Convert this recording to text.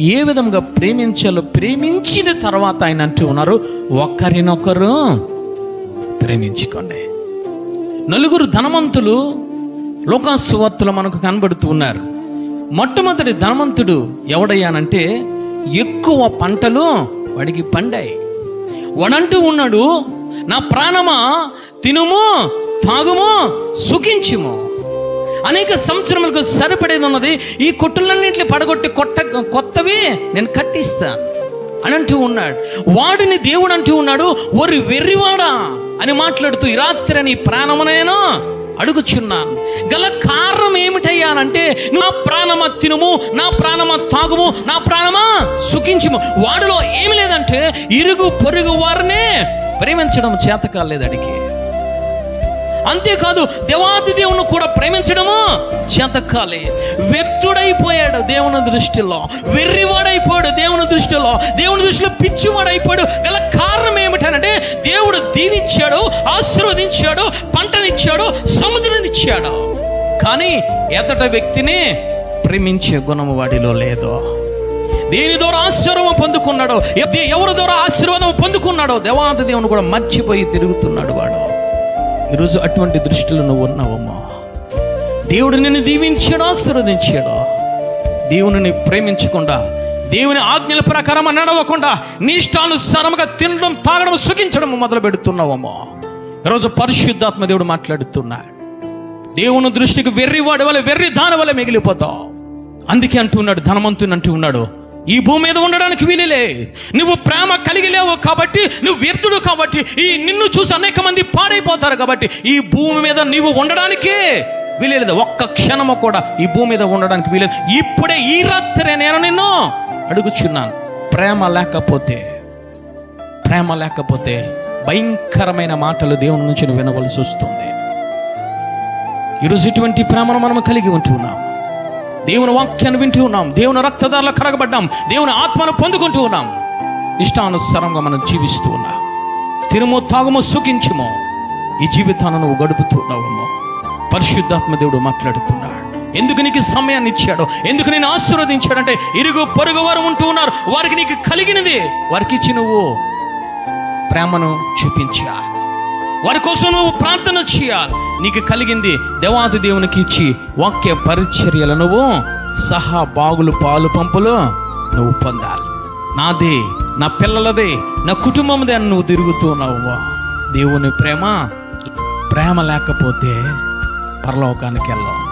ఏ విధంగా ప్రేమించాలో ప్రేమించిన తర్వాత ఆయన అంటూ ఉన్నారు ఒకరినొకరు ప్రేమించుకోండి. నలుగురు ధనవంతులు లోకాసువార్తలు మనకు కనబడుతూ ఉన్నారు. మొట్టమొదటి ధనవంతుడు ఎవడయ్యానంటే ఎక్కువ పంటలు వాడికి పండాయి. వాడంటూ ఉన్నాడు నా ప్రాణమా తినుము తాగుము సుఖించుము అనేక సంవత్సరములకు సరిపడేది ఉన్నది. ఈ కొట్టులన్నింటిని పడగొట్టి కొట్ట కొత్తవి నేను కట్టిస్తాను అని అంటూ ఉన్నాడు. వాడిని దేవుడు అంటూ ఉన్నాడు ఒరి వెర్రివాడా? అని మాట్లాడుతూ ఈ రాత్రి నీ ప్రాణమునేను అడుగుచున్నాను. గల కారణం ఏమిటయ్యానంటే నా ప్రాణమ తినుము నా ప్రాణమ తాగుము నా ప్రాణమా సుఖించుము. వాడిలో ఏమి లేదంటే ఇరుగు పొరుగు వారినే ప్రేమించడం చేత కాలేదు అడిగి. అంతేకాదు దేవాది దేవుని కూడా ప్రేమించడము చేతకాలే. వ్యక్తుడైపోయాడు దేవుని దృష్టిలో. వెర్రివాడైపోయాడు దేవుని దృష్టిలో. దేవుని దృష్టిలో పిచ్చివాడైపోయాడు. గల కారణం ఏమిటనంటే దేవుడు దీవించాడు ఆశీర్వదించాడు పంటనిచ్చాడు సముద్రనిచ్చాడు. కానీ ఎదట వ్యక్తిని ప్రేమించే గుణము వాడిలో లేదు. దేని ద్వారా ఆశీర్వాదం పొందుకున్నాడో ఎవరి ద్వారా ఆశీర్వాదం పొందుకున్నాడో దేవాంత దేవుని కూడా మర్చిపోయి తిరుగుతున్నాడు వాడు. ఈరోజు అటువంటి దృష్టిలో నువ్వు ఉన్నావమ్మా. దేవుడు నిన్ను దీవించాడు ఆశీర్వదించాడు. దేవుని ప్రేమించకుండా దేవుని ఆజ్ఞల ప్రకారం నడవకుండా నీ ఇష్టానుసారముగా తినడం తాగడం సుఖించడం మొదలు పెడుతున్నావమ్మా. ఈరోజు పరిశుద్ధాత్మ దేవుడు మాట్లాడుతున్నాడు. దేవుని దృష్టికి వెర్రి వాడి వల్ల వెర్రి దాని వల్ల మిగిలిపోతావు. అందుకే అంటూ ఉన్నాడు ధనవంతుని అంటూ ఉన్నాడు ఈ భూమి మీద ఉండడానికి వీలులే నువ్వు ప్రేమ కలిగి లేవు కాబట్టి నువ్వు వ్యర్థుడు కాబట్టి ఈ నిన్ను చూసి అనేక మంది పాడైపోతారు కాబట్టి ఈ భూమి మీద నీవు ఉండడానికే వీలేదు ఒక్క క్షణము కూడా ఈ భూమి మీద ఉండడానికి వీలేదు ఇప్పుడే ఈ రాత్రే నేను నిన్ను అడుగుచున్నాను. ప్రేమ లేకపోతే ప్రేమ లేకపోతే భయంకరమైన మాటలు దేవుని నుంచి నువ్వు వినవలసి వస్తుంది. ఈరోజు ఇటువంటి ప్రేమను మనం కలిగి ఉంటున్నాం. దేవుని వాక్యాన్ని వింటూ ఉన్నాం. దేవుని రక్తదారులు కడగబడ్డాం. దేవుని ఆత్మను పొందుకుంటూ ఉన్నాం. ఇష్టానుసారంగా మనం జీవిస్తూ ఉన్నాం. తిరుము తాగుము సుఖించుము. ఈ జీవితాన్ని నువ్వు గడుపుతున్నావు పరిశుద్ధాత్మ దేవుడు మాట్లాడుతున్నాడు. ఎందుకు నీకు సమయాన్ని ఇచ్చాడు? ఎందుకు నేను ఆశీర్వదించాడంటే ఇరుగు పొరుగు వారు ఉంటూ ఉన్నారు. వారికి నీకు కలిగినది. వారికి ఇచ్చి నువ్వు ప్రేమను చూపించాలి. వారి కోసం నువ్వు ప్రార్థన చేయాలి. నీకు కలిగింది దేవాది దేవునికి ఇచ్చి వాక్య పరిచర్యలు నువ్వు సహా బాగులు పాలు పంపులు నువ్వు పొందాలి. నాదే నా పిల్లలదే నా కుటుంబందే అని నువ్వు తిరుగుతున్నావు దేవుని ప్రేమ ప్రేమ లేకపోతే పరలోకానికి వెళ్ళావు